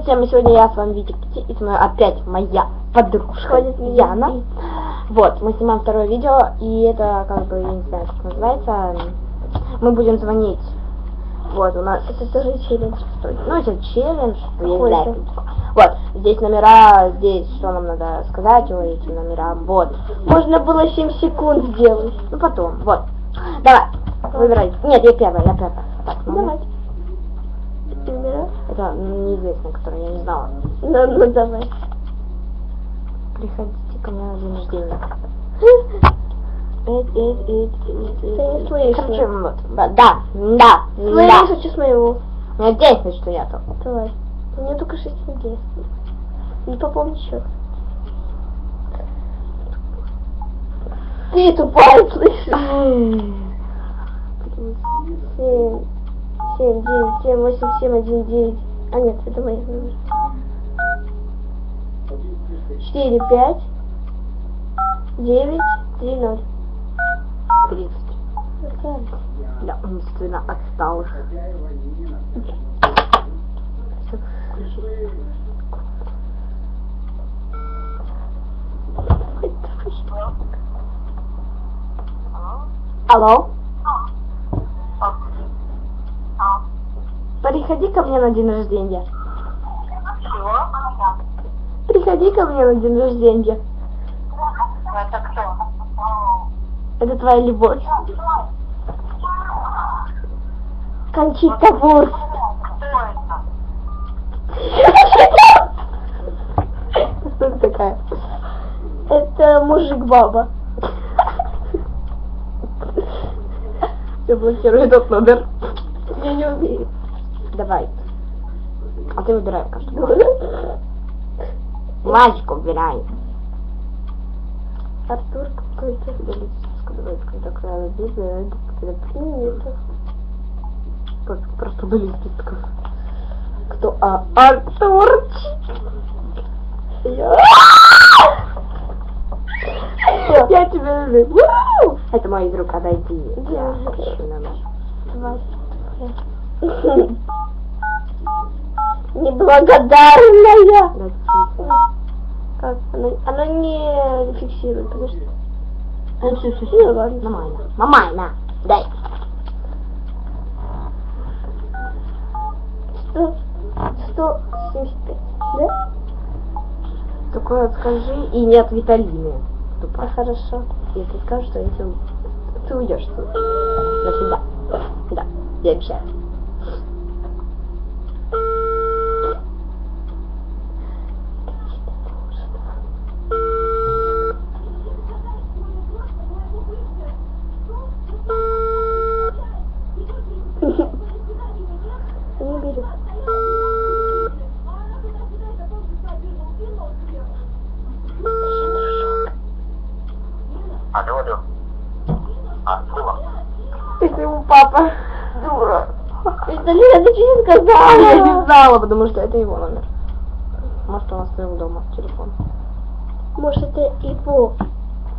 Привет всем, и сегодня я с вами Витя Кити, и с мной опять моя подружка Яна. сбить. Вот, мы снимаем второе видео, и это, как бы, я не знаю, как называется, мы будем звонить. Вот, у нас, Это тоже челлендж. ну, это челлендж, я не Какой знаю. это? Вот, здесь номера, здесь что нам надо сказать о этим номерам, вот. Можно было 7 секунд сделать. Ну, потом, вот. Давай, выбирай. Нет, я первая, я первая. Так, ну, Давайте. Номера? Это неизвестный, который я не знала. Ну, ну давай. Приходите ко мне на день рождения. Ты не слышно. Короче, вот. Да, да, да. Слышишь, с моего. У меня 10 что нету. Давай. У меня только 6 недель. Не пополни счет. Ты тупая, слышишь? Семь, семь, девять, семь, восемь, семь, один, девять. А нет, это мои номер. Четыре, пять, девять, три, ноль. 30. Я умственно отстал. Алло? Приходи ко мне на день рождения. Приходи ко мне на день рождения. Это кто? Это твоя любовь. Кончита Вурст. Кто это? Такая? Это мужик-баба. Все блокирую этот номер. Я не умею. Давай. А ты выбирай что. Мальчик выбирай. Артур какой-то. Нет. Просто, просто баллистиков. Кто? А, Артурчик. Я... Тебя люблю. Это мой друг, отойди. Я ищу номер. Неблагодарная. Да, тихо. Как? Она, она не фиксирует, потому что... Ну, все, все, Ну, все. ладно. Нормально. Нормально. Дай. Сто... Сто семьдесят пять. Да? Такое скажи и нет Виталины. А, Тупо. хорошо. Если скажешь, что я тебя... Ты уйдешь. Навсегда. Да, я обещаю. Алло, алло. А, было? Это его папа. Дура. Это Лена, ты что не А, я не сказала? знала, потому что это его номер. Может, он оставил дома телефон. Может, это его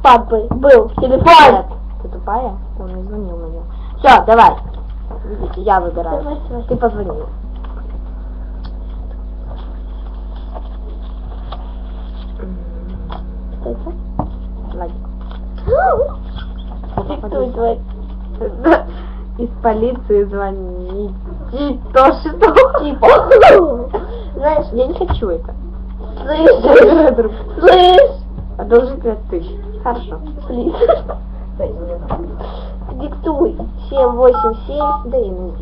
папы был телефон? Нет. Ты тупая? Он не звонил на него. Все, давай. Видите, я выбираю. Давай, давай. Ты позвонил. Кто это? Владик. Это? Из полиции звонить. То что? Типа. Знаешь, Я не хочу это. слышь, слышь, Одолжи пять тысяч. Хорошо. Плиз. Диктуй. 7, 8, 7. Да и ну.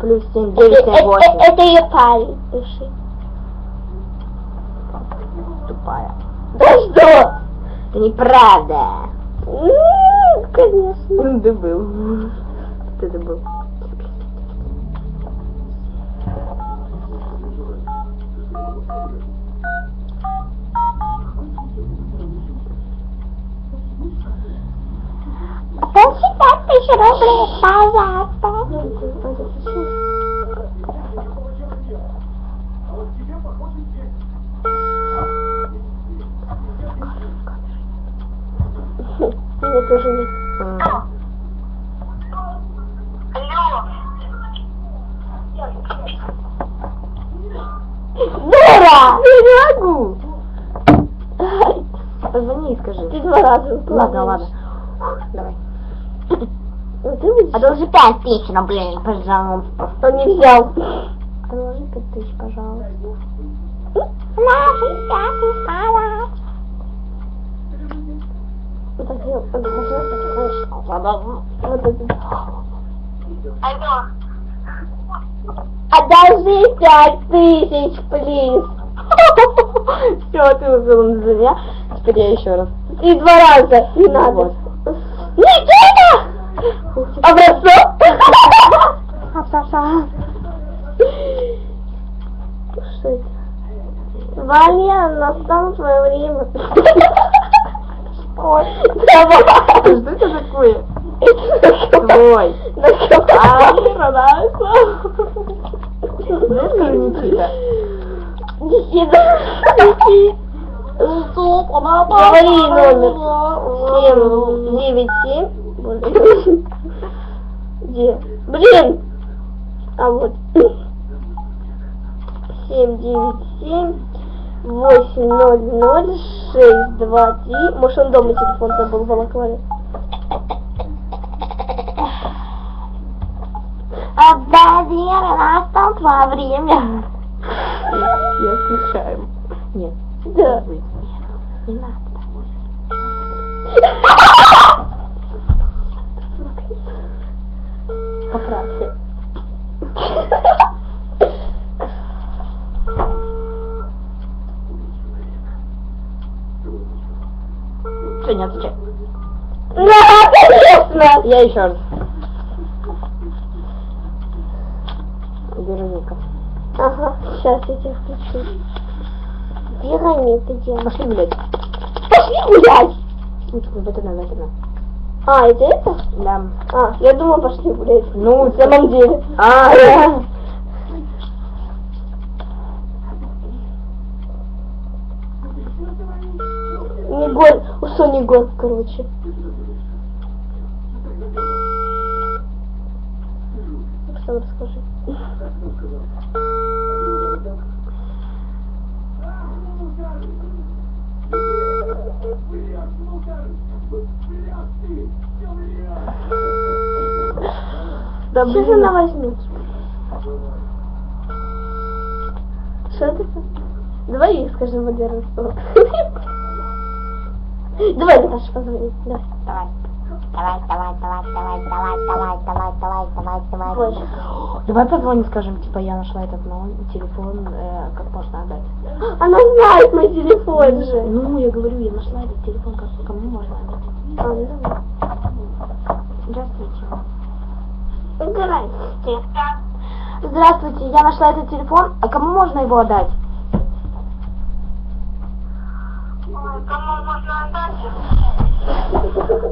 Плюс семь, Это, девять, семь, это, восемь. это ее парень. Тупая. Да что? Это неправда. М, Конечно. Ты был. Ты это был. Получи 5 тысяч рублей, пожалуйста. Меня позвони и скажи. Ты два раза упала. Ладно, ладно. Давай. Ну, а должен пять тысяч на блин, пожалуйста. Кто не взял? Одолжи пять тысяч, пожалуйста. Наши пять пала. Одолжи пять тысяч, плиз. Все, ты уже меня. Я еще раз. И два раза. Не надо. Вот. Никита! Образцов? Что это? Валя, настало твое время. Ой, давай. Что это такое? Твой. А, мне. Ну, скажи, Никита. Никита. Стоп, она Говори номер. 7, 9, 7. Где? Блин! А вот. 7, 9, 7. 8, 0, 0, 6, 2, 3. Может, он дома телефон забыл в Балаклаве. Отдай, Вера, настало время. Я включаем. Нет. Да. Не надо. Поправься. Что, не отвечай. Да, конечно! Я еще раз. Вероника. Ага, сейчас я тебя включу. Вероника, где? Пошли гулять. Пошли гулять! В это надо, в это надо. А, это это? Да. А, я думала, пошли гулять. Ну, В самом деле. А, да. Не год, что не год, короче. Что расскажи? Да, Сейчас она возьмет. Что это? Давай ей скажем Валера что. Давай, Наташа, позвони. Давай. Давай. Давай, давай, давай, давай, давай, давай, давай, давай, давай, давай. Давай позвоним, скажем, типа, я нашла этот номер, телефон, э, как можно отдать. Она знает мой телефон же. Ну, я говорю, я нашла этот телефон, как, кому можно отдать. А, ну давай. Здравствуйте. Здрасте. Здравствуйте, я нашла этот телефон, а кому можно его отдать? Ой, кому можно отдать?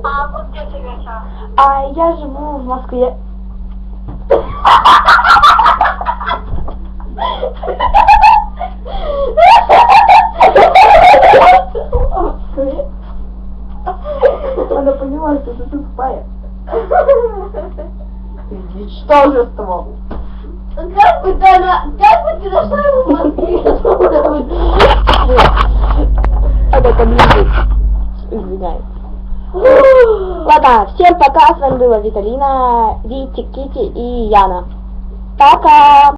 А вот где живешь? а? А я живу в Москве. Она поняла, что ты тупая. Ничтожество. Как бы ты она... Как бы ты нашла его в Москве? Там лежит. Извиняюсь. Ладно, всем пока, с вами была Виталина, Вити, Кити и Яна. Пока!